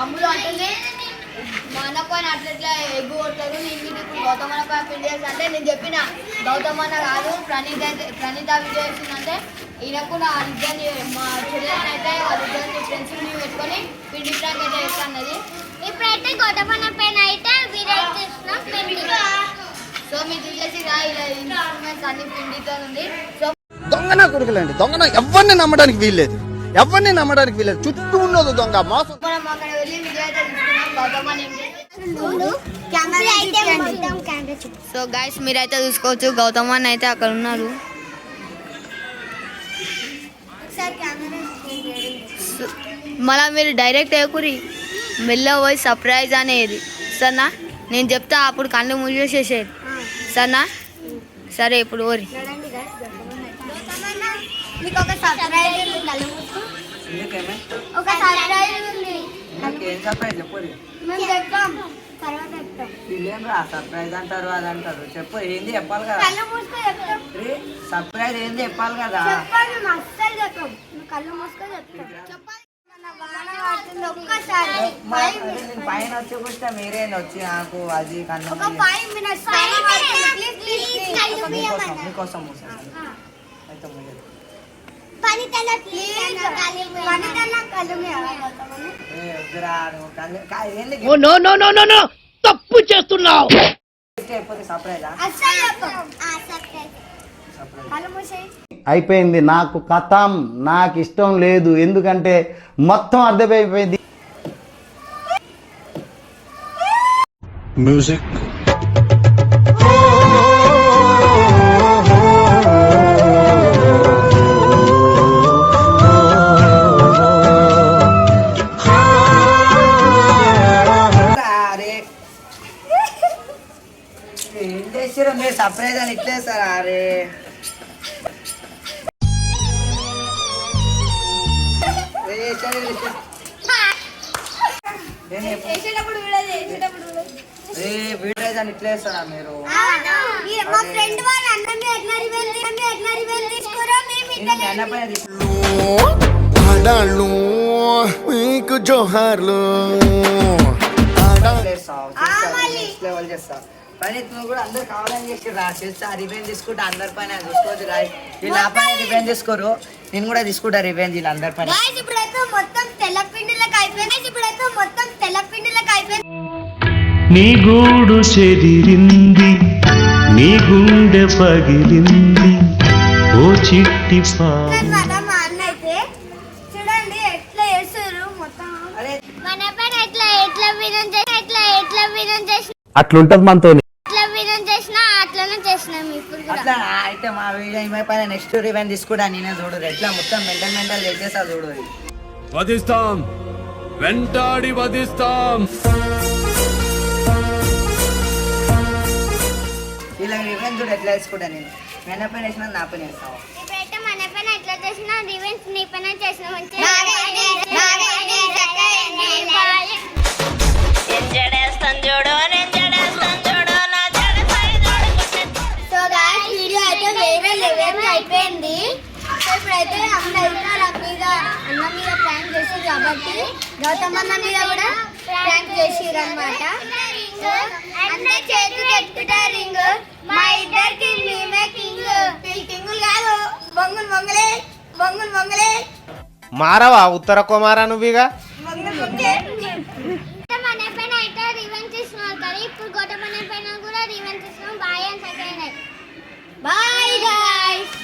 అమ్ములు అంటుంది మా అన్న పైన అట్లట్లా ఎగ్గు కొడతారు నేను ఇప్పుడు గౌతమ్ అన్న పైన పెళ్ళి చేస్తా అంటే నేను చెప్పిన గౌతమ్ అన్న కాదు ప్రణీత్ అయితే ప్రణీత వీడియో చేసిందంటే ఈయనకు నా ఇద్దరిని మా చెల్లెని అయితే వాళ్ళిద్దరిని ఫ్రెండ్స్ పెట్టుకొని పిండి ఫ్రాంక్ అయితే చేస్తాన్నది ఇప్పుడైతే గొడవన పైన అయితే సో మీరు చూసేసి రా ఇలా ఇన్స్ట్రుమెంట్స్ అన్ని పిండితో ఉంది సో దొంగన కొడుకులండి? దొంగన? ఎవరిని నమ్మడానికి వీల్లేదు? ఎవరిని నమ్మడానికి వీల్లేదు చుట్టూ ఉన్నది దొంగ మోసం సో గైస్ మీరైతే చూసుకోవచ్చు గౌతమ్ అని అయితే అక్కడ ఉన్నారు మళ్ళీ మీరు డైరెక్ట్ వేయకూరి మెల్ల పోయి సర్ప్రైజ్ అనేది. సరేనా? నేను చెప్తా అప్పుడు కళ్ళు మూసేసేసేది సరేనా? సరే ఇప్పుడు ఓరి. మీకు ఒక సర్ప్రైజ్ ఉంది ఒక సర్ప్రైజ్ ఉంది. నాకేం సర్ప్రైజ్ చెప్పు మేము చెప్తాం. తర్వాత చెప్తాం. వీళ్ళేం రా సర్ప్రైజ్ అంటారు అది అంటారు. చెప్పు ఏంది చెప్పాలి కదా? కళ్ళు మూసుకో చెప్తాం. ఏ, సర్ప్రైజ్ ఏంది చెప్పాలి కదా? చెప్పాలి అస్సలు చెప్పాం. కళ్ళు మూసుకో చెప్తాం. చెప్పాలి. పైన వచ్చి కూర్చుంటే మీరే వచ్చి నాకు అది కన్ను మీకోసం అయితే మీద no no no no no తప్పు చేస్తున్నావు. అయిపోయింది. నాకు కథం నాకు ఇష్టం లేదు. ఎందుకంటే మొత్తం అర్థమైపోయింది. Music. ఏం చేసారు మీరు సర్ప్రైజ్ అని అరే. వీడియో వీడియోస్ అని ఇట్లేస్తారా మీరు. ఆడాళ్ళు మీకు జోహార్లు. ఆడాళ్ళు చేస్తావు, చేస్తావు, ప్రణీత్ నువ్వు కూడా అందరు కావాలని చేసి రా చేస్తా రివెంజ్ తీసుకుంటా అందరి పైన చూసుకోవచ్చు రా వీళ్ళు పైన రివెంజ్ తీసుకోరు. నేను కూడా తీసుకుంటా రివెంజ్ వీళ్ళు అందరి పైన. గాయ్స్ ఇప్పుడైతే మొత్తం తెల్లపిండిలకు అయిపోయింది. Guys, ఇప్పుడైతే మొత్తం తెల్లపిండిలకు అయిపోయింది. నీ గూడు చెదిరింది నీ గుండె పగిలింది. ఓ చిట్టి చూడండి ఎట్లా చేస్తారు మొత్తం. మన పైన ఎట్లా ఎట్లా వినం అట్లుంటది మనతో ఎట్లా వినం చేసినా అట్లనే చేసినాం ఇప్పుడు కూడా అయితే మా వీడియో ఈమె పైన నెక్స్ట్ రివెంజ్ తీసుకుంటా నేనే చూడు ఎట్లా మొత్తం మెంటల్ మెంటల్ చేసేసా చూడు వధిస్తాం. వెంటాడి వధిస్తాం. వీళ్ళకి రివెంజ్ చూడు ఎట్లా తీసుకుంటా నేను. మెన్న పైన వేసిన నా పైన వేస్తావు? ఇప్పుడైతే మన పైన ఎట్లా చేసినా రివెన్స్ నీ పైన చేసినాం సో ఇప్పుడైతే అందరూ నా మీద అన్న మీద ప్రాంక్ చేసి కాబట్టి గౌతమ్ అన్న మీద కూడా ప్రాంక్ చేసిరు అనమాట సో అన్న చేతి పెట్టుకుంటా రింగ్. మా ఇద్దరికి మేమే కింగ్. కింగులు కాదు. బొంగులు బొంగలే బొంగులు బొంగలే. మారవా? ఉత్తర కుమారా నువ్వుగా? అయితే ఇప్పుడు గొడవ మన పైన కూడా రివెంజ్ ఇస్తున్నాం బాయ్ సెకండ్ బాయ్ గాయ్స్